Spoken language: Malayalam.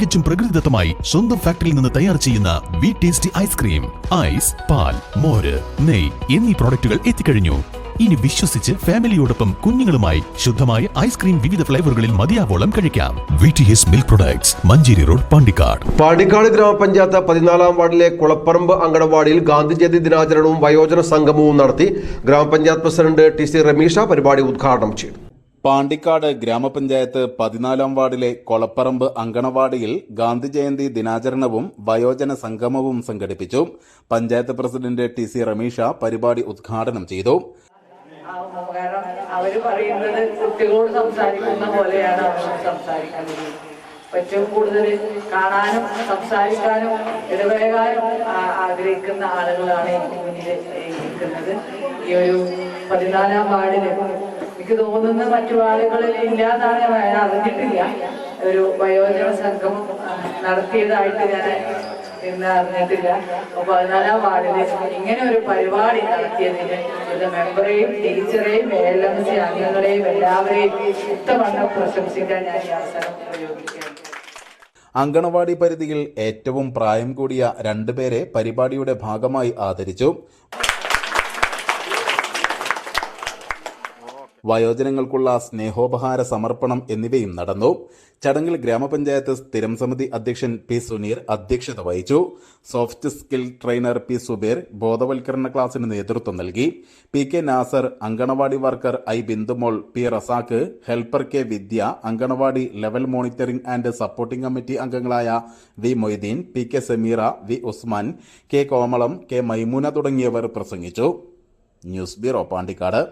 തികച്ചും പ്രകൃതിദത്തമായി സ്വന്തം ഫാക്ടറിയിൽ നിന്ന് തയ്യാർ ചെയ്യുന്ന വി ടേസ്റ്റി ഐസ്ക്രീം ഐസ് പാൽ മോര് നെയ് എന്നീ പ്രോഡക്റ്റുകൾ എത്തിക്കഴിഞ്ഞു. ഇനി വിശ്വസിച്ച് ഫാമിലിയോടൊപ്പം കുഞ്ഞുങ്ങളുമായി ശുദ്ധമായ ഐസ്ക്രീം വിവിധ ഫ്ലേവറുകളിൽ മതിയാവോളം കഴിക്കാം. V T S milk products Manjeri road Pandikkad. Pandikkad grama panchayat പതിനാലാം വാർഡിലെ കുളപ്പറമ്പ് അങ്കണവാടിയിൽ ഗാന്ധിജയന്തി ദിനാചരണവും വയോജന സംഗമവും നടത്തി ഗ്രാമപഞ്ചായത്ത് പ്രസിഡന്റ് ടി സി രമീഷ പരിപാടി ഉദ്ഘാടനം ചെയ്തു. പാണ്ടിക്കാട് ഗ്രാമപഞ്ചായത്ത് പതിനാലാം വാർഡിലെ കൊളപ്പറമ്പ് അങ്കണവാടിയിൽ ഗാന്ധി ജയന്തി ദിനാചരണവും വയോജന സംഗമവും സംഘടിപ്പിച്ചു. Panchayat president T C Ramisha പരിപാടി ഉദ്ഘാടനം ചെയ്തു. അവർ പറയുന്നത് കുട്ടികളോട് സംസാരിക്കുന്ന പോലെയാണ് സംസാരിക്കുന്നത്. ഏറ്റവും കൂടുതൽ കാണാനും സംസാരിക്കാനും ഇടപഴകാനും ആഗ്രഹിക്കുന്ന ആളുകളാണ് എനിക്ക് മുന്നിൽ ഈ ഒരു പതിനാലാം വാർഡിൽ എനിക്ക് തോന്നുന്നത് മറ്റു ആളുകളിൽ ഇല്ലാന്നാണ് ഞാൻ അറിഞ്ഞിട്ടില്ല. ഒരു വയോജന സംഘം നടത്തിയതായിട്ട് ഞാൻ ഇന്ന് അറിഞ്ഞിട്ടില്ല. പതിനാലാം വാർഡിൽ ഇങ്ങനെ ഒരു പരിപാടി നടത്തിയതിന് ഒരു മെമ്പറേയും ടീച്ചറെയും എൽ എം സി അംഗങ്ങളെയും എല്ലാവരെയും ഉത്തമണ്ണം പ്രശംസിക്കാൻ ഞാൻ ഈ അവസരം ഉപയോഗിക്കുകയാണ് അങ്കണവാടി പരിധിയിൽ ഏറ്റവും പ്രായം കൂടിയ രണ്ടുപേരെ പരിപാടിയുടെ ഭാഗമായി ആദരിച്ചു. വയോജനങ്ങൾക്കുള്ള സ്നേഹോപഹാര സമർപ്പണം എന്നിവയും നടന്നു. ചടങ്ങിൽ ഗ്രാമപഞ്ചായത്ത് സ്ഥിരം സമിതി അധ്യക്ഷൻ പി സുനീർ അധ്യക്ഷത വഹിച്ചു. Soft skill trainer P Subair ബോധവൽക്കരണ ക്ലാസിന് നേതൃത്വം നൽകി. P K Nasar anganwadi worker I Bindumol P Razak helper K Vidya anganwadi level monitoring and supporting committee അംഗങ്ങളായ V Moideen P K Sameera V Usman K Komalam K Maimoona തുടങ്ങിയവർ പ്രസംഗിച്ചു. News bureau Pandikkad.